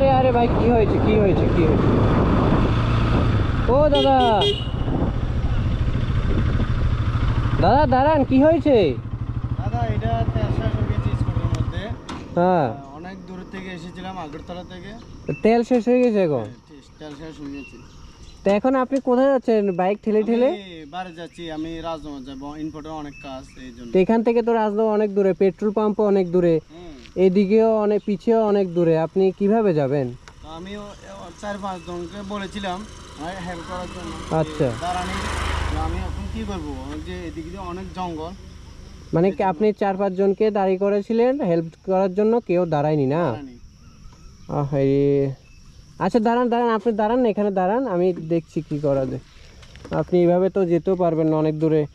আরে আরে ভাই কি হয়েছে কি হয়েছে কি হয়েছে? ও দাদা। দাদা দাঁড়ান কি হয়েছে? দাদা এটা তেল শেষ হয়ে গেছে স্কুলের মধ্যে। হ্যাঁ। অনেক দূর থেকে এসেছিলাম আগরতলা থেকে। তেল শেষ হয়ে গেছে এখন? তেল শেষ হয়ে গেছে। তো এখন আপনি কোথায় যাচ্ছেন? বাইক ঠেলে ঠেলে? বাড়ি যাচ্ছি আমি রাজনগর যাব ইনপোর্টের অনেক কাজ এই জন্য। এখান থেকে তো রাজনগর অনেক দূরে পেট্রোল পাম্পও অনেক দূরে। এদিকেও অনেক পিছেও অনেক দূরে। আপনি কীভাবে যাবেন? তো আমি ও- ও- চার পাঁচ জনকে বলেছিলাম হেল্প করার জন্য। আচ্ছা। আমি এখন কি করব? যে এদিকে অনেক জঙ্গল। মানে কি আপনি চার পাঁচ জনকে দাঁড়িয়ে করেছিলেন? হেল্প করার জন্য কেউ দাঁড়ায়নি না? আচ্ছা দাঁড়ান দাঁড়ান আপনি দাঁড়ান এখানে দাঁড়ান আমি দেখছি কি করা যায়। আপনি এইভাবে তো যেতেও পারবেন না অনেক দূরে।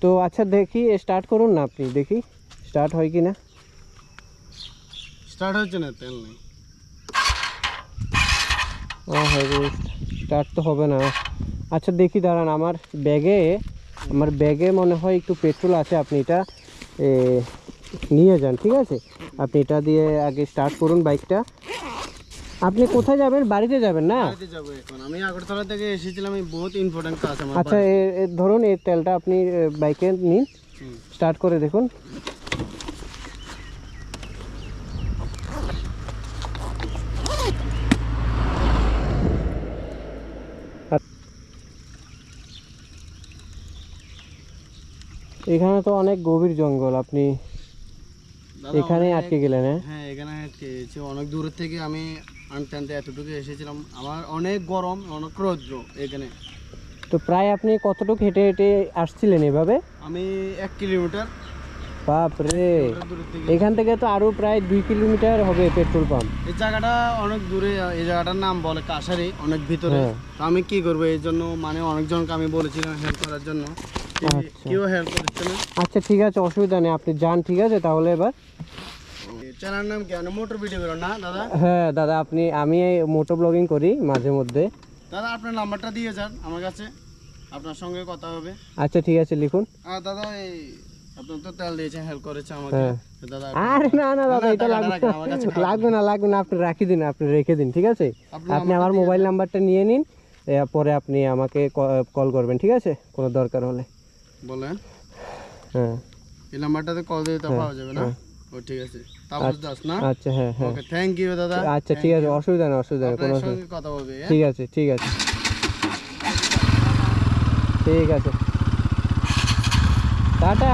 তো আচ্ছা দেখি স্টার্ট করুন না আপনি দেখি স্টার্ট হয় কি না স্টার্ট হচ্ছে না তেল নেই। স্টার্ট তো হবে না। আচ্ছা দেখি দাঁড়ান আমার ব্যাগে আমার ব্যাগে মনে হয় একটু পেট্রোল আছে আপনি এটা নিয়ে যান ঠিক আছে? আপনি এটা দিয়ে আগে স্টার্ট করুন বাইকটা। আপনি কোথায় যাবেন? বাড়িতে যাবেন না? আমি আগরতলা থেকে এসেছিলাম বহুত ইম্পর্টেন্ট কাজ আমার আচ্ছা ধরুন এই তেলটা আপনি বাইকে নিন। স্টার্ট করে দেখুন। এখানে তো অনেক গভীর জঙ্গল আপনি দাদা, এখানেই আটকে গেলেন হ্যাঁ? হ্যাঁ এখানে আটকে গেছি। অনেক দূর থেকে আমি আনতে আনতে এতটুকু এসেছিলাম। আমার অনেক গরম অনেক রৌদ্র এখানে। তো প্রায় আপনি কতটুকু হেঁটে হেঁটে আসছিলেন এভাবে? আমি এক কিলোমিটার। বাপ রে দূর থেকে। এখান থেকে তো আরও প্রায় দুই কিলোমিটার হবে পেট্রোল পাম্প। এই জায়গাটা অনেক দূরে এই জায়গাটার নাম বলে কাশারি অনেক ভিতরে। হ্যাঁ। তো আমি কি করব? এই জন্য মানে অনেকজনকে আমি বলেছিলাম হেল্প করার জন্য। কেউ হেল্প করছে না। আচ্ছা ঠিক আছে অসুবিধা নেই আপনি যান ঠিক আছে তাহলে এবার। চ্যানেল নাম কি? মোটর ভিডিও করো না দাদা? হ্যাঁ দাদা আপনি আমি মোটো ব্লগিং করি মাঝে মধ্যে। দাদা আপনার নাম্বারটা দিয়ে যান আমার কাছে আপনার সঙ্গে কথা হবে। আচ্ছা ঠিক আছে লিখুন। আর দাদা এই আপনার তো তেল দিয়েছেন হেল্প করেছে আমাকে। হ্যাঁ। দাদা আরে না না দাদা এটা লাগবে। লাগবে না লাগবে না আপনি রাখি দিন আপনি রেখে দিন ঠিক আছে? আপনি আপনি আমার মোবাইল নাম্বারটা নিয়ে নিন পরে আপনি আমাকে কল করবেন ঠিক আছে? কোনো দরকার হলে। বলেন হ্যাঁ। এই নাম্বারটাতে কল দিয়ে তো পাওয়া যাবে না? ও ঠিক আছে। তাপস দাস না? আচ্ছা হ্যাঁ হ্যাঁ। ওকে থ্যাংক ইউ দাদা। আচ্ছা ঠিক আছে অসুবিধা নেই অসুবিধা নেই কোনো কথা হবে হ্যাঁ? ঠিক আছে ঠিক আছে। ঠিক আছে। টাটা।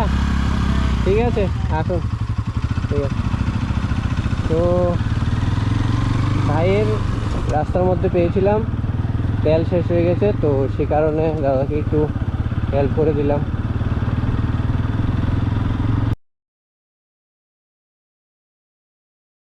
ঠিক আছে আসুন। ঠিক আছে। তো ভাইয়ের রাস্তার মধ্যে পেয়েছিলাম। তেল শেষ হয়ে গেছে তো সে কারণে দাদাকে একটু হেল্প করে দিলাম।